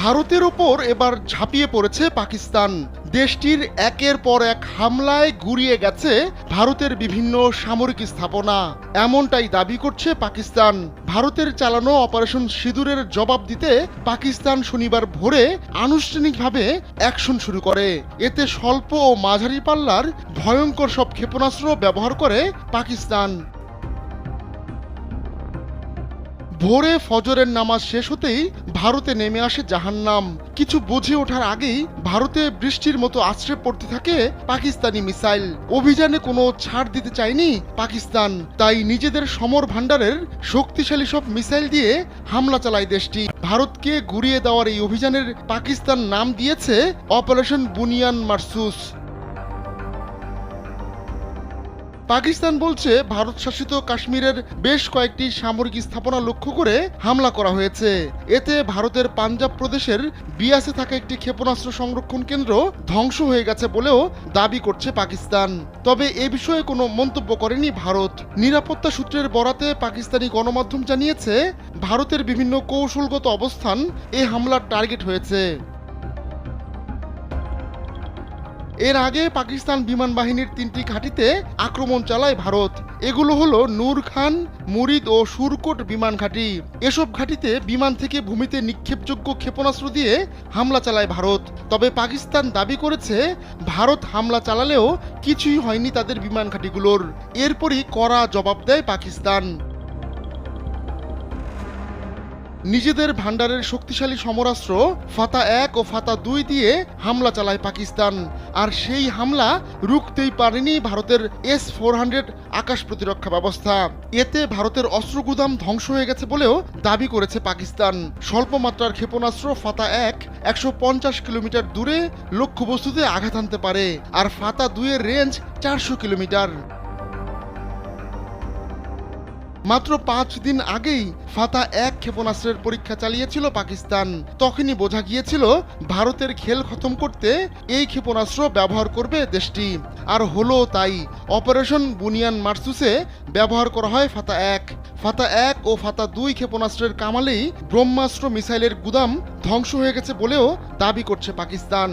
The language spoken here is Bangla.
ভারতের ওপর এবার ঝাঁপিয়ে পড়েছে পাকিস্তান। দেশটির একের পর এক হামলায় গুড়িয়ে গেছে ভারতের বিভিন্ন সামরিক স্থাপনা। এমনটাই দাবি করছে পাকিস্তান। ভারতের চালানো অপারেশন সিঁদুরের জবাব দিতে পাকিস্তান শনিবার ভোরে আনুষ্ঠানিকভাবে অ্যাকশন শুরু করে। এতে স্বল্প ও মাঝারি পাল্লার ভয়ঙ্কর সব ক্ষেপণাস্ত্র ব্যবহার করে পাকিস্তান। ভোরে ফজরের নামাজ শেষ হতেই ভারতে নেমে আসে জাহান্নাম। কিছু বুঝে ওঠার আগেই ভারতে বৃষ্টির মতো আশ্রে পড়তে থাকে পাকিস্তানি মিসাইল। অভিযানে কোনো ছাড় দিতে চায়নি পাকিস্তান। তাই নিজেদের সমর ভাণ্ডারের শক্তিশালী সব মিসাইল দিয়ে হামলা চালায় দেশটি। ভারতকে ঘুরিয়ে দেওয়ার এই অভিযানের পাকিস্তান নাম দিয়েছে অপারেশন বুনিয়ান মারসুস। পাকিস্তান বলছে ভারত শাসিত কাশ্মীরের বেশ কয়েকটি সামরিক স্থাপনা লক্ষ্য করে হামলা করা হয়েছে। এতে ভারতের পাঞ্জাব প্রদেশের বিয়াসে থাকা একটি ক্ষেপণাস্ত্র সংরক্ষণ কেন্দ্র ধ্বংস হয়ে গেছে বলেও দাবি করছে পাকিস্তান। তবে এ বিষয়ে কোনো মন্তব্য করেনি ভারত। নিরাপত্তা সূত্রের বরাতে পাকিস্তানি গণমাধ্যম জানিয়েছে, ভারতের বিভিন্ন কৌশলগত অবস্থান এ হামলার টার্গেট হয়েছে। এর আগে পাকিস্তান বিমান বাহিনীর তিনটি ঘাঁটিতে আক্রমণ চালায় ভারত। এগুলো হলো নূর খান, মুরিদ ও সুরকোট বিমান ঘাঁটি। এসব ঘাঁটিতে বিমান থেকে ভূমিতে নিক্ষেপযোগ্য ক্ষেপণাস্ত্র দিয়ে হামলা চালায় ভারত। তবে পাকিস্তান দাবি করেছে, ভারত হামলা চালালেও কিছুই হয়নি তাদের বিমান ঘাঁটিগুলোর। এরপরই কড়া জবাব দেয় পাকিস্তান। নিজেদের ভান্ডারের শক্তিশালী সমরাস্ত্র ফাতা এক ও ফাতা দুই দিয়ে হামলা চালায় পাকিস্তান। আর সেই হামলা রুখতেই পারেনি ভারতের এস ফোর হান্ড্রেড আকাশ প্রতিরক্ষা ব্যবস্থা। এতে ভারতের অস্ত্র গুদাম ধ্বংস হয়ে গেছে বলেও দাবি করেছে পাকিস্তান। স্বল্প মাত্রার ক্ষেপণাস্ত্র ফাতা এক একশো পঞ্চাশ কিলোমিটার দূরে লক্ষ্যবস্তুতে আঘাত আনতে পারে। আর ফাতা দুইয়ের রেঞ্জ চারশো কিলোমিটার। মাত্র পাঁচ দিন আগেই ফাতা এক ক্ষেপণাস্ত্রের পরীক্ষা চালিয়েছিল পাকিস্তান। তখনই বোঝা গিয়েছিল, ভারতের খেল খতম করতে এই ক্ষেপণাস্ত্র ব্যবহার করবে দেশটি। আর হলো তাই, অপারেশন বুনিয়ান মার্সুসে ব্যবহার করা হয় ফাতা এক। ফাতা এক ও ফাতা দুই ক্ষেপণাস্ত্রের কামালেই ব্রহ্মাস্ত্র মিসাইলের গুদাম ধ্বংস হয়ে গেছে বলেও দাবি করছে পাকিস্তান।